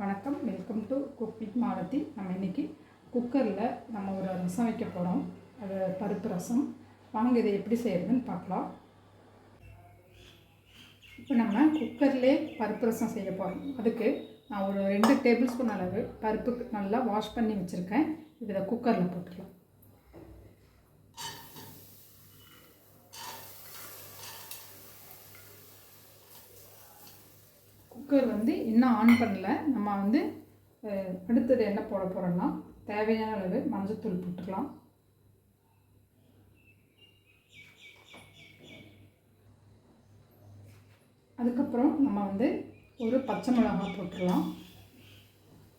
வணக்கம். Welcome to cook with நம்ம இன்றைக்கி குக்கரில் நம்ம ஒரு ரசம் வைக்க போகிறோம் அது பருப்பு ரசம். வாங்க இதை எப்படி செய்கிறதுன்னு பார்க்கலாம். இப்போ நம்ம குக்கர்லேயே பருப்பு ரசம் செய்ய போகிறோம் அதுக்கு நான் ஒரு ரெண்டு டேபிள் ஸ்பூன் அளவு பருப்பு நல்லா வாஷ் பண்ணி வச்சுருக்கேன். இதை குக்கரில் போட்டுக்கலாம். குக்கர் வந்து இன்னும் ஆன் பண்ணல. நம்ம வந்து அடுத்தது என்ன போட போகிறோம்னா தேவையான அளவு மஞ்சத்தூள் போட்டுக்கலாம். அதுக்கப்புறம் நம்ம வந்து ஒரு பச்சை மிளகாய் போட்டுடலாம்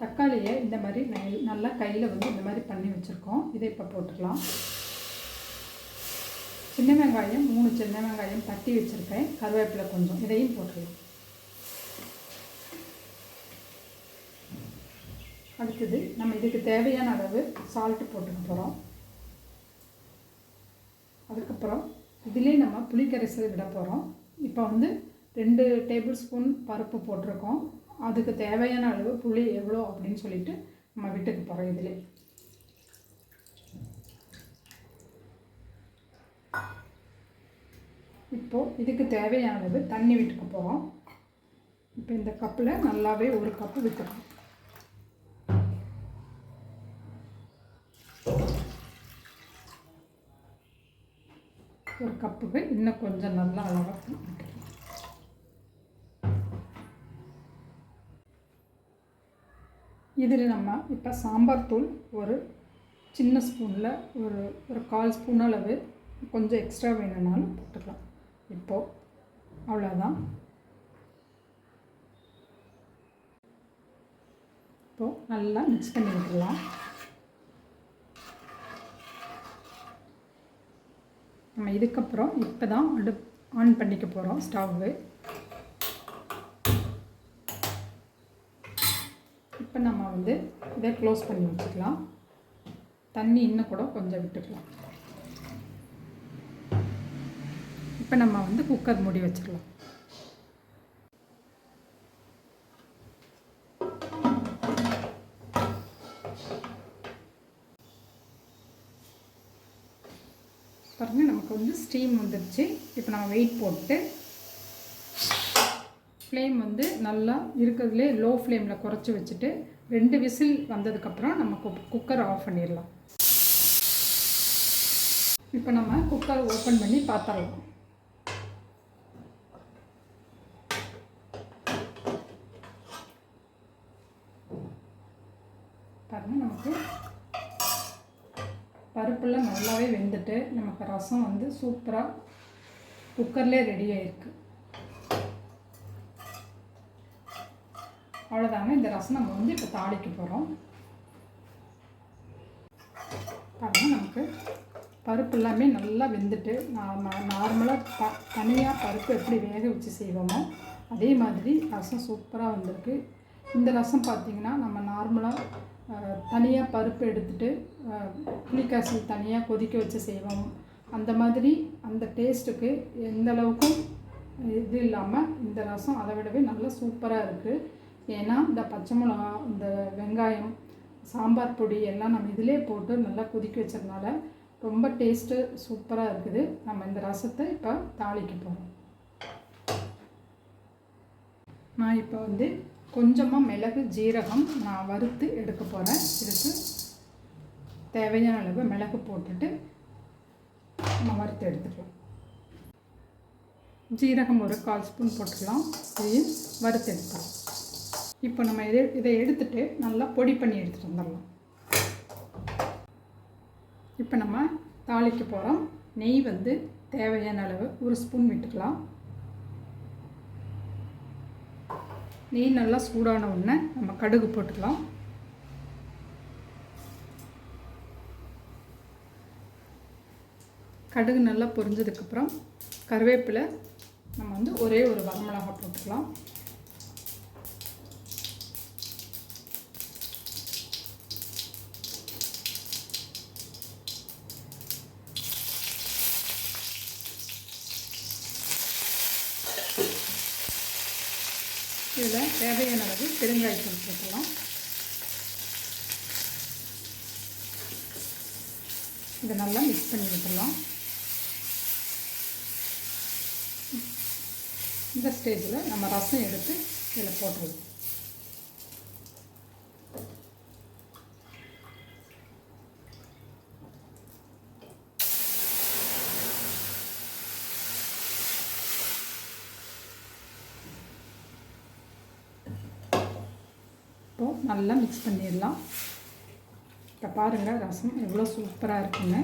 தக்காளியை இந்த மாதிரி நல்லா கையில் வந்து இந்த மாதிரி பண்ணி வச்சுருக்கோம். இதை இப்போ போட்டுக்கலாம். சின்ன வெங்காயம் மூணு சின்ன வெங்காயம் தட்டி வச்சுருக்கேன். கருவேப்பிலை கொஞ்சம் இதையும் போட்டுடலாம் அடுத்தது நம்ம இதுக்கு தேவையான அளவு சால்ட்டு போட்டுக்க போகிறோம் அதுக்கப்புறம் இதிலே நம்ம புளிக்கரைசல் விட போகிறோம் இப்போ வந்து ரெண்டு டேபிள் ஸ்பூன் பருப்பு போட்டிருக்கோம். அதுக்கு தேவையான அளவு புளி எவ்வளோ அப்படின்னு சொல்லிட்டு நம்ம வீட்டுக்கு போகிறோம் இதிலே. இப்போது இதுக்கு தேவையான அளவு தண்ணி விட்டுக்க போகிறோம் இப்போ இந்த கப்பில் நல்லாவே ஒரு கப்பு விட்டுக்கணும். ஒரு கப்புக்கு இன்னும் கொஞ்சம் நல்லா அழகாக விட்டுக்கலாம் இதில் நம்ம இப்போ சாம்பார் தூள் ஒரு சின்ன ஸ்பூனில் ஒரு ஒரு கால் ஸ்பூன் அளவு கொஞ்சம் எக்ஸ்ட்ரா வேணும்னாலும் போட்டுக்கலாம். இப்போது அவ்வளோதான் இப்போது நல்லா மிக்ஸ் பண்ணி விட்டுடலாம். நம்ம இதுக்கப்புறம் இப்போ தான் அடுப் ஆன் பண்ணிக்க போகிறோம் ஸ்டவ்வு. இப்போ நம்ம வந்து இதை க்ளோஸ் பண்ணி வச்சுக்கலாம். தண்ணி இன்னும் கூட கொஞ்சம் விட்டுக்கலாம். இப்போ நம்ம வந்து குக்கர் மூடி வச்சிடலாம். பாருங்க நமக்கு வந்து ஸ்டீம் வந்துடுச்சு இப்போ நம்ம வெயிட் போட்டு ஃப்ளேம் வந்து நல்லா இருக்கிறதுலே லோ ஃப்ளேமில் குறைச்சி வச்சுட்டு ரெண்டு விசில் வந்ததுக்கப்புறம் நம்ம குக் குக்கர் ஆஃப் பண்ணிடலாம். இப்போ நம்ம குக்கர் ஓப்பன் பண்ணி பார்த்துடலாம். பாருங்கள் நமக்கு பருப்பில் நல்லாவே வெந்துட்டு நமக்கு ரசம் வந்து சூப்பராக குக்கர்லேயே ரெடி ஆயிருக்கு. அவ்வளோதாங்க இந்த ரசம் நம்ம வந்து இப்போ தாளிக்க போகிறோம் பாருங்கள் நமக்கு பருப்பு எல்லாமே நல்லா வெந்துட்டு நாம நார்மலாக த தனியாக பருப்பு எப்படி வேக வச்சு செய்வோமோ அதே மாதிரி ரசம் சூப்பராக வந்திருக்கு. இந்த ரசம் பார்த்திங்கன்னா நம்ம நார்மலாக தனியாக பருப்பு எடுத்துட்டு அஹ், புளிக்காய்ச்சல் தனியாக கொதிக்க வச்சு செய்வோம் அந்த மாதிரி அந்த டேஸ்ட்டுக்கு எந்த அளவுக்கும் இது இல்லாமல் இந்த ரசம் அதை விடவே நல்லா சூப்பராக இருக்குது ஏன்னா இந்த பச்சை மிளகா இந்த வெங்காயம் சாம்பார் பொடி எல்லாம் நம்ம இதிலே போட்டு நல்லா கொதிக்க வச்சதுனால ரொம்ப டேஸ்ட்டு சூப்பராக இருக்குது. நம்ம இந்த ரசத்தை இப்போ தாளிக்க போகிறோம் நான் இப்போ வந்து கொஞ்சமாக மிளகு ஜீரகம் நான் வறுத்து எடுக்க போகிறேன் இதுக்கு தேவையான அளவு மிளகு போட்டுட்டு நம்ம வறுத்து எடுத்துக்கலாம். ஜீரகம் ஒரு கால் ஸ்பூன் போட்டுக்கலாம். இதையும் வறுத்து எடுத்துக்கலாம். இப்போ நம்ம இதை இதை எடுத்துட்டு நல்லா பொடி பண்ணி எடுத்துகிட்டு வந்துடலாம். இப்போ நம்ம தாளிக்க போகிறோம் நெய் வந்து தேவையான அளவு ஒரு ஸ்பூன் விட்டுக்கலாம். நெய் நல்லா சூடான உடனே நம்ம கடுகு போட்டுக்கலாம். கடுகு நல்லா பொரிஞ்சதுக்கப்புறம் கருவேப்பிலை நம்ம வந்து ஒரே ஒரு வரமிளகா போட்டுக்கலாம். இதில் தேவையான அளவு பெருங்காயத்தூள் போட்டுக்கலாம். இதை நல்லா மிக்ஸ் பண்ணி விட்டுடலாம். இந்த ஸ்டேஜில் நம்ம ரசம் எடுத்து இதில் போட்டுருவோம். நல்லா மிக்ஸ் பண்ணிடலாம். இப்போ பாருங்கள் ரசம் எவ்வளோ சூப்பராக இருக்குன்னு.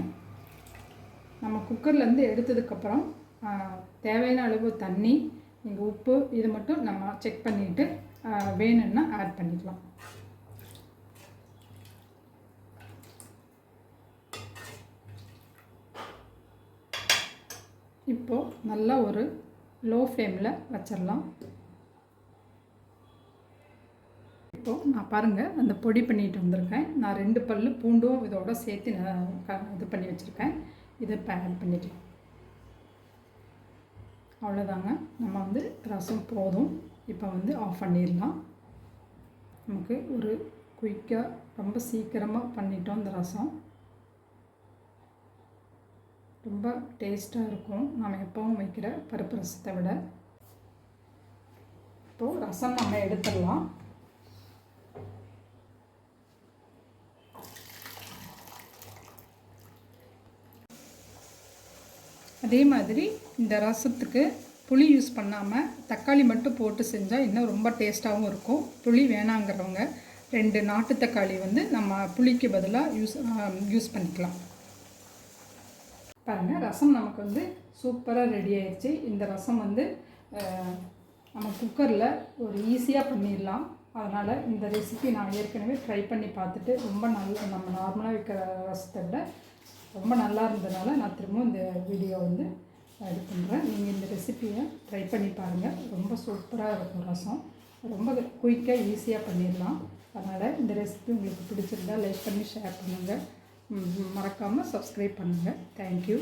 நம்ம குக்கர்லேருந்து எடுத்ததுக்கப்புறம் தேவையான அளவு தண்ணி இங்கே உப்பு இது மட்டும் நம்ம செக் பண்ணிவிட்டு வேணும்னா ஆட் பண்ணிக்கலாம். இப்போது நல்லா ஒரு லோ ஃப்ளேமில் வச்சிடலாம். இப்போது நான் பாருங்கள் அந்த பொடி பண்ணிட்டு வந்திருக்கேன். நான் ரெண்டு பல் பூண்டும் இதோட சேர்த்து நான் க இது பண்ணி வச்சுருக்கேன். இதை இப்போ ஆட் அவ்வளோதாங்க நம்ம வந்து ரசம் போதும். இப்போ வந்து ஆஃப் பண்ணிடலாம். நமக்கு ஒரு குயிக்காக ரொம்ப சீக்கிரமாக பண்ணிட்டோம் இந்த ரசம். ரொம்ப டேஸ்ட்டாக இருக்கும். நம்ம எப்போவும் வைக்கிற பருப்பு ரசத்தை விட. இப்போது ரசம் நம்ம எடுத்துடலாம். அதே மாதிரி இந்த ரசத்துக்கு புளி யூஸ் பண்ணாமல் தக்காளி மட்டும் போட்டு செஞ்சால் இன்னும் ரொம்ப டேஸ்ட்டாகவும் இருக்கும். புளி வேணாங்கிறவங்க ரெண்டு நாட்டு தக்காளி வந்து நம்ம புளிக்கு பதிலாக யூஸ் யூஸ் பண்ணிக்கலாம். பாருங்கள் ரசம் நமக்கு வந்து சூப்பராக ரெடி ஆயிடுச்சு இந்த ரசம் வந்து நம்ம குக்கரில் ஒரு ஈஸியாக பண்ணிடலாம். அதனால் இந்த ரெசிபி நான் ஏற்கனவே ட்ரை பண்ணி பார்த்துட்டு ரொம்ப நல்ல நம்ம நார்மலாக வைக்கிற ரசத்தை விட ரொம்ப நல்லா இருந்ததுனால நான் திரும்பவும் இந்த வீடியோ வந்து இது பண்ணுறேன் நீங்கள் இந்த ரெசிப்பியை ட்ரை பண்ணி பாருங்கள் ரொம்ப சூப்பராக இருக்கும் ரசம். ரொம்ப குயிக்காக ஈஸியாக பண்ணிடலாம். அதனால் இந்த ரெசிபி உங்களுக்கு பிடிச்சிருந்தா லைக் பண்ணி ஷேர் பண்ணுங்கள் மறக்காமல் சப்ஸ்கிரைப் பண்ணுங்கள் தேங்க்யூ